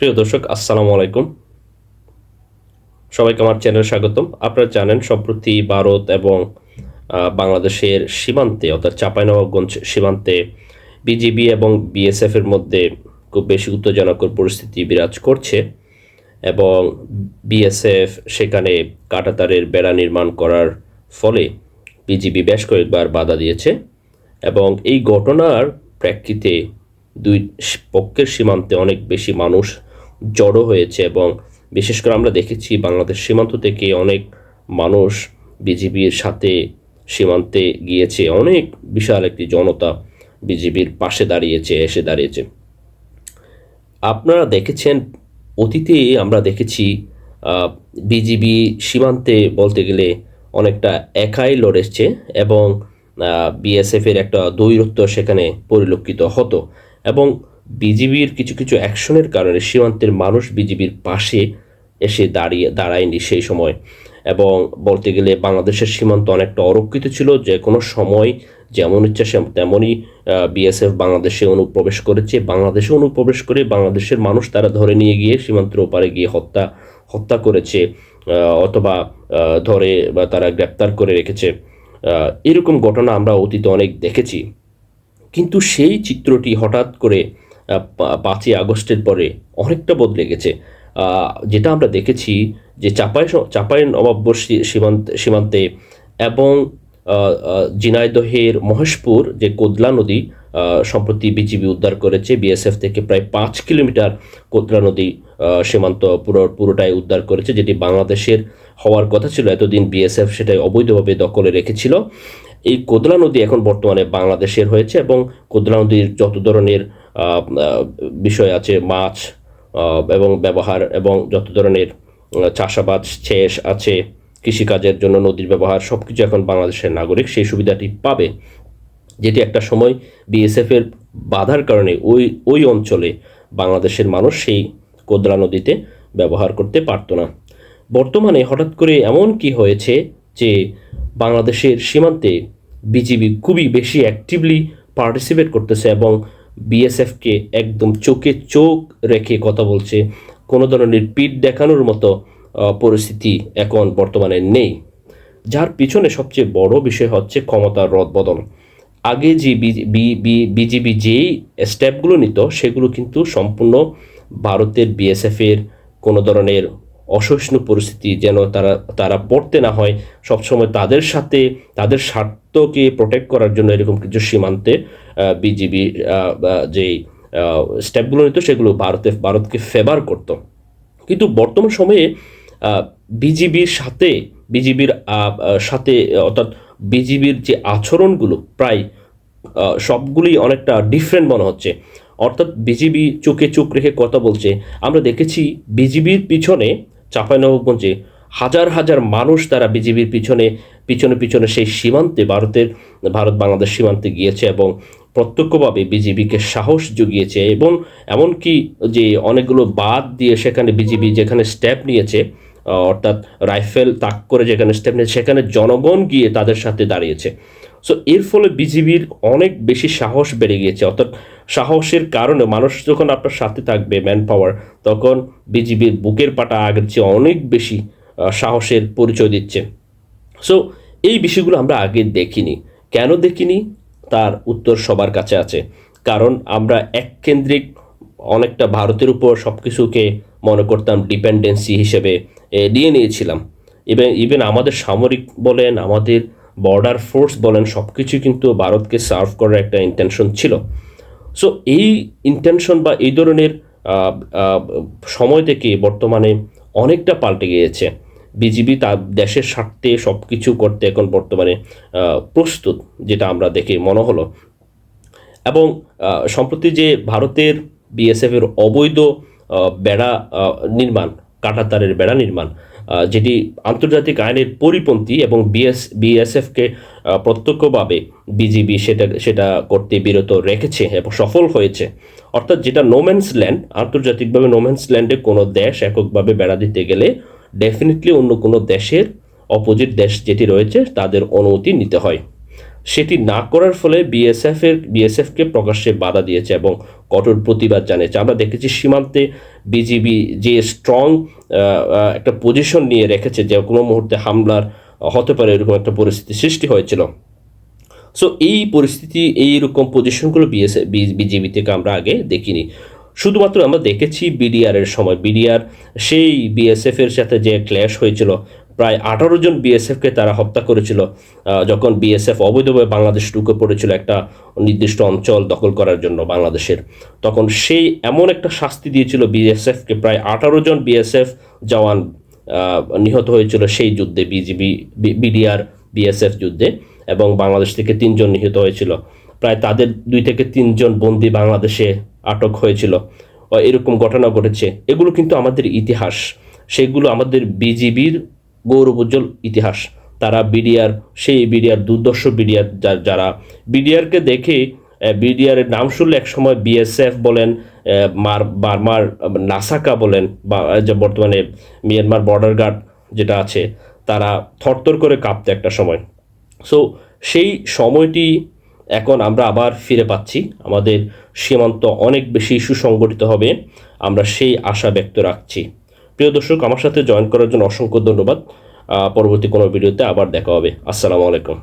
প্রিয় দর্শক, আসসালামু আলাইকুম। সবাইকে আমার চ্যানেলে স্বাগতম। আপনারা জানেন, সম্প্রতি ভারত এবং বাংলাদেশের সীমান্তে, অর্থাৎ চাঁপাইনবাবগঞ্জ সীমান্তে বিজিবি এবং বিএসএফ এর মধ্যে খুব বেশি উত্তেজনকর পরিস্থিতি বিরাজ করছে এবং বিএসএফ সেখানে কাঁটাতারের বেড়া নির্মাণ করার ফলে বিজিবি বেশ কয়েকবার বাধা দিয়েছে এবং এই ঘটনার প্রেক্ষিতে দুই পক্ষের সীমান্তে অনেক বেশি মানুষ জড়ো হয়েছে এবং বিশেষ করে আমরা দেখেছি বাংলাদেশ সীমান্ত থেকে অনেক মানুষ বিজিবির সাথে সীমান্তে গিয়েছে। অনেক বিশাল একটি জনতা বিজিবির পাশে দাঁড়িয়েছে, এসে দাঁড়িয়েছে। আপনারা দেখেছেন, অতীতে আমরা দেখেছি বিজিবি সীমান্তে বলতে গেলে অনেকটা একাই লড়েছে এবং বিএসএফের একটা দৈরত্ব সেখানে পরিলক্ষিত হতো এবং বিজিবির কিছু কিছু অ্যাকশনের কারণে সীমান্তের মানুষ বিজিবির পাশে এসে দাঁড়িয়ে, দাঁড়ায়নি সেই সময়। এবং বলতে গেলে বাংলাদেশের সীমান্ত অনেকটা অরক্ষিত ছিল, যে কোনো সময় যেমন ইচ্ছা সে- তেমনই বিএসএফ বাংলাদেশে অনুপ্রবেশ করেছে। বাংলাদেশে অনুপ্রবেশ করে বাংলাদেশের মানুষ তারা ধরে নিয়ে গিয়ে সীমান্তের ওপারে গিয়ে হত্যা হত্যা করেছে অথবা ধরে বা তারা গ্রেপ্তার করে রেখেছে। এরকম ঘটনা আমরা অতীতে অনেক দেখেছি। কিন্তু সেই চিত্রটি হঠাৎ করে পাঁচই আগস্টের পরে অনেকটা বদলে গেছে। যেটা আমরা দেখেছি যে চাপাই চাপাই সী- সীমান্ত সীমান্তে এবং আহ, মহেশপুর যে কোদলা নদী সম্প্রতি বিজিবি উদ্ধার করেছে বিএসএফ থেকে প্রায় পাঁচ কিলোমিটার কোদলা নদী সীমান্ত পুরো পুরোটাই উদ্ধার করেছে যেটি বাংলাদেশের হওয়ার কথা ছিল এতদিন বিএসএফ সেটাই অবৈধভাবে দখলে রেখেছিল। এই কোদলা নদী এখন বর্তমানে বাংলাদেশের হয়েছে এবং কোদলা নদীর যত ধরনের বিষয় আছে মাছ এবং ব্যবহার এবং যত ধরনের চাষাবাদ শেষ আছে, কৃষিকাজের জন্য নদীর ব্যবহার সব কিছু এখন বাংলাদেশের নাগরিক সেই সুবিধাটি পাবে। যেটি একটা সময় বিএসএফ এর বাধার কারণে ওই ওই অঞ্চলে বাংলাদেশের মানুষ সেই কোদরা নদীতে ব্যবহার করতে পারতো না। বর্তমানে হঠাৎ করে এমন কি হয়েছে যে বাংলাদেশের সীমান্তে বিজিবি খুবই বেশি অ্যাক্টিভলি পার্টিসিপেট করতেছে এবং বিএসএফকে একদম চোখে চোখ রেখে কথা বলছে। কোনো ধরনের পিঠ দেখানোর মতো পরিস্থিতি এখন বর্তমানে নেই। যার পিছনে সবচেয়ে বড় বিষয় হচ্ছে ক্ষমতার রদবদল। আগে যে বিজিবি যেই স্টেপগুলো নিত, সেগুলো কিন্তু সম্পূর্ণ ভারতের বিএসএফের কোনো ধরনের অসহিষ্ণু পরিস্থিতি, যেন তারা তারা পড়তে না হয়। সবসময় তাদের সাথে, তাদের স্বার্থকে প্রোটেক্ট করার জন্য এরকম কিছু সীমান্তে বিজিবি যেই স্টেপগুলো নিত সেগুলো ভারতে ভারতকে ফেভার করতো। কিন্তু বর্তমান সময়ে বিজিবির সাথে বিজিবির সাথে অর্থাৎ বিজিবির যে আচরণগুলো প্রায় আহ, সবগুলোই অনেকটা ডিফারেন্ট মনে হচ্ছে। অর্থাৎ বিজিবি চোখে চোখ রেখে কথা বলছে। আমরা দেখেছি বিজিবির পিছনে চাঁপাইনবাবগঞ্জে হাজার হাজার মানুষ তারা বিজিবির পিছনে পিছনে পিছনে সেই সীমান্তে ভারতের, ভারত বাংলাদেশ সীমান্তে গিয়েছে এবং প্রত্যক্ষভাবে বিজিবিকে সাহস জুগিয়েছে এবং এমনকি যে অনেকগুলো বাদ দিয়ে সেখানে বিজিবি যেখানে স্টেপ নিয়েছে অর্থাৎ রাইফেল তাক করে যেখানে স্টেপ নিয়েছে, সেখানে জনগণ গিয়ে তাদের সাথে দাঁড়িয়েছে। সো এর ফলে বিজিবির অনেক বেশি সাহস বেড়ে গিয়েছে। অর্থাৎ সাহসের কারণে মানুষ যখন আপনার সাথে থাকবে ম্যান পাওয়ার তখন বিজিবির বুকের পাটা আগের চেয়ে অনেক বেশি সাহসের পরিচয় দিচ্ছে। সো এই বিষয়গুলো আমরা আগে দেখিনি। কেন দেখিনি? তার উত্তর সবার কাছে আছে। কারণ আমরা এককেন্দ্রিক, অনেকটা ভারতের উপর সব কিছুকে মনে করতাম ডিপেন্ডেন্সি হিসেবে নিয়ে নিয়েছিলাম। ইভেন ইভেন আমাদের সামরিক বলেন, আমাদের বর্ডার ফোর্স বলেন সব কিছু কিন্তু ভারতকে সার্ভ করার একটা ইন্টেনশন ছিল। সো এই ইন্টেনশন বা এই ধরনের সময় থেকে বর্তমানে অনেকটা পাল্টে গিয়েছে। বিজিবি তার দেশের স্বার্থে সব কিছু করতে এখন বর্তমানে প্রস্তুত, যেটা আমরা দেখে মনে হলো। এবং সম্প্রতি যে ভারতের বিএসএফ এর অবৈধ বেড়া নির্মাণ কাঁটাতারের বেড়া নির্মাণ যেটি আন্তর্জাতিক আইনের পরিপন্থী এবং বিএস বিএসএফকে প্রত্যক্ষভাবে বিজিবি সেটা সেটা করতে বিরত রেখেছে এবং সফল হয়েছে। অর্থাৎ যেটা নোম্যান্স ল্যান্ড আন্তর্জাতিকভাবে নোম্যান্স ল্যান্ডে কোনো দেশ এককভাবে বেড়া দিতে গেলে ডেফিনেটলি অন্য কোনো দেশের অপোজিট দেশ যেটি রয়েছে, তাদের অনুমতি নিতে হয়। সেটি না করার ফলে বিএসএফ এর বিএসএফকে প্রকাশ্যে বাধা দিয়েছে এবং কঠোর প্রতিবাদ জানিয়েছে। আমরা দেখেছি সীমান্তে বিজিবি যে স্ট্রং একটা পজিশন নিয়ে রেখেছে যে কোনো মুহূর্তে হামলার, হতে পারে এরকম একটা পরিস্থিতি সৃষ্টি হয়েছিল। সো এই পরিস্থিতি এইরকম পজিশনগুলো বিএসএফ বিজেপি থেকে আমরা আগে দেখিনি। শুধুমাত্র আমরা দেখেছি বিডিআর এর সময়। বিডিআর সেই বিএসএফ এর সাথে যে ক্ল্যাশ হয়েছিল, প্রায় আঠারো জন বিএসএফকে তারা হত্যা করেছিল। যখন বিএসএফ অবৈধভাবে বাংলাদেশ ঢুকে পড়েছিল একটা নির্দিষ্ট অঞ্চল দখল করার জন্য বাংলাদেশের, তখন সেই এমন একটা শাস্তি দিয়েছিল বিএসএফকে প্রায় আঠারো জন বিএসএফ জওয়ান নিহত হয়েছিল সেই যুদ্ধে বিজিবি বিডিআর বিএসএফ যুদ্ধে, এবং বাংলাদেশ থেকে তিনজন নিহত হয়েছিল। প্রায় তাদের দুই থেকে তিনজন বন্দি বাংলাদেশে আটক হয়েছিল। এরকম ঘটনা ঘটেছে। এগুলো কিন্তু আমাদের ইতিহাস। সেগুলো আমাদের বিজিবির গৌরবোজ্জ্বল ইতিহাস। তারা বিডিআর, সেই বিডিআর, দুর্দর্শ বিডিআর যারা। বিডিআরকে দেখে বিডিআরের নাম শুনলে একসময় বিএসএফ বলেন মার বার্মার নাসাকা বলেন, বা যে বর্তমানে মিয়ানমার বর্ডার গার্ড যেটা আছে, তারা থরথর করে কাঁপতে একটা সময়। সো, সেই সময়টি এখন আমরা আবার ফিরে পাচ্ছি। আমাদের সীমান্ত অনেক বেশি সুসংগঠিত হবে। আমরা সেই আশা ব্যক্ত রাখছি। প্রিয় দর্শক, আমার সাথে জয়েন করার জন্য অসংখ্য ধন্যবাদ। পরবর্তী কোনো ভিডিওতে আবার দেখা হবে। আসসালামু আলাইকুম।